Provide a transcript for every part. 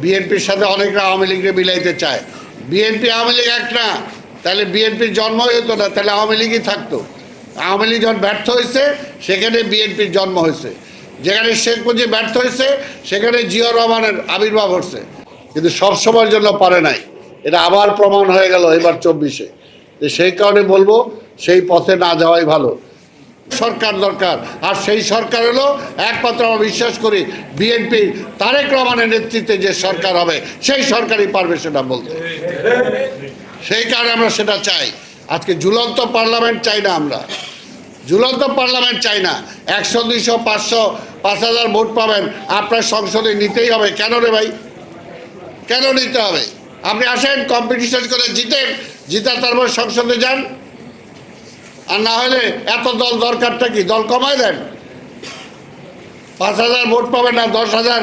বিএনপির সাথে অনেকরা আওয়ামী লীগকে মিলাইতে চায়। বিএনপি আওয়ামী লীগ এক না, তাহলে বিএনপির জন্মই হতো না, তাহলে আওয়ামী লীগই থাকতো। আওয়ামী লীগ যখন ব্যর্থ হয়েছে সেখানে বিএনপির জন্ম হয়েছে যেখানে শেখ মুজিব ব্যর্থ হয়েছে সেখানে জিয়া রহমানের আবির্ভাব হচ্ছে। কিন্তু সব সময়ের জন্য পারে নাই। এটা আবার প্রমাণ হয়ে গেল এবার চব্বিশে। সেই কারণে বলব, সেই পথে না যাওয়াই ভালো। সরকার দরকার। আর সেই সরকার হলো একমাত্র আমরা বিশ্বাস করি বিএনপি তারেক রহমানের নেতৃত্বে যে সরকার হবে, সেই সরকারই পারবে সেটা বলতে। সেই কারণে আমরা সেটা চাই। আজকে ঝুলন্ত পার্লামেন্ট চাই না আমরা। ঝুলন্ত পার্লামেন্ট চাই না। একশো, দুইশো, পাঁচশো, পাঁচ হাজার ভোট পাবেন। আপনার সংসদে নিতেই হবে। কেন রে ভাই? কেন নিতে হবে? আপনি আসেন কম্পিটিশন করে জিতেন। জিতা তারপর সংসদে যান। আর না হলে এত দল দরকারটা কি? দল কমায় দেন। পাঁচ হাজার ভোট পাবেন না দশ হাজার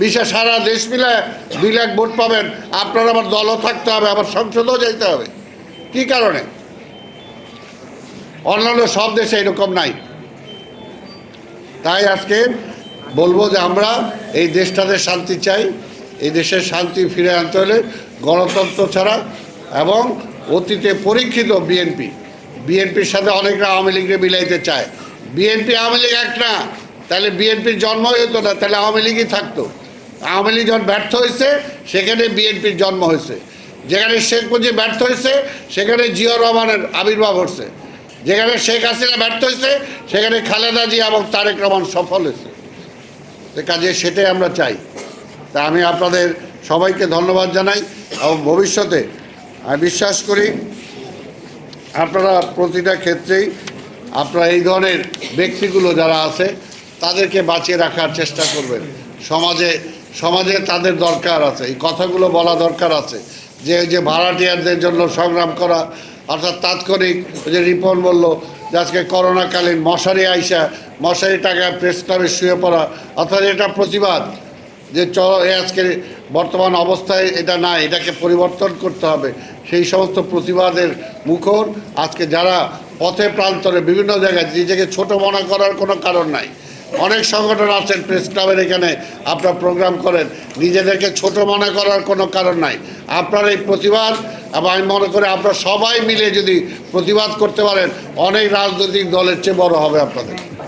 বিশে সারা দেশ মিলে দুই লাখ ভোট পাবেন। আপনার আবার দলও থাকতে হবে, আবার সংসদেও যাইতে হবে। কি কারণে? অন্যান্য সব দেশে এরকম নাই। তাই আজকে বলব যে আমরা এই দেশটাতে শান্তি চাই, এই দেশের শান্তি ফিরে আনতে হলে গণতন্ত্র ছাড়া এবং অতীতে পরীক্ষিত বিএনপি বিএনপির সাথে অনেকরা আওয়ামী লীগকে মিলাইতে চায়। বিএনপি আওয়ামী লীগ এক না, তাহলে বিএনপির জন্মই হতো না, তাহলে আওয়ামী লীগই থাকতো। আওয়ামী লীগ যখন ব্যর্থ হয়েছে সেখানে বিএনপির জন্ম হয়েছে যেখানে শেখ মুজিব ব্যর্থ হয়েছে সেখানে জিয়া রহমানের আবির্ভাব হচ্ছে যেখানে শেখ হাসিনা ব্যর্থ হয়েছে সেখানে খালেদা জিয়া এবং তারেক রহমান সফল হয়েছে কাজে সেটাই আমরা চাই। তা আমি আপনাদের সবাইকে ধন্যবাদ জানাই এবং ভবিষ্যতে আমি বিশ্বাস করি আপনারা প্রতিটা ক্ষেত্রেই আপনারা এই ধরনের ব্যক্তিগুলো যারা আছে, তাদেরকে বাঁচিয়ে রাখার চেষ্টা করবেন। সমাজে সমাজে তাদের দরকার আছে, এই কথাগুলো বলা দরকার আছে। যে যে ভাড়াটিয়ারদের জন্য সংগ্রাম করা, অর্থাৎ তাৎক্ষণিক যে রিপন বলল যে আজকে করোনাকালীন মশারি আইসা মশারি টাকা প্রেস ক্লাবে শুয়ে পড়া, অর্থাৎ এটা প্রতিবাদ। যে চ এ আজকে বর্তমান অবস্থায় এটা না এটাকে পরিবর্তন করতে হবে। সেই সমস্ত প্রতিবাদের মুখর আজকে যারা পথে প্রান্তরে বিভিন্ন জায়গায় নিজেকে ছোট মনে করার কোনো কারণ নাই। অনেক সংগঠন আছেন, প্রেস ক্লাবের এখানে আপনার প্রোগ্রাম করেন, নিজেদেরকে ছোট মনে করার কোনো কারণ নাই। আপনার এই প্রতিবাদ এবং আমি মনে করি আপনারা সবাই মিলে যদি প্রতিবাদ করতে পারেন, অনেক রাজনৈতিক দলের চেয়ে বড় হবে আপনাদের।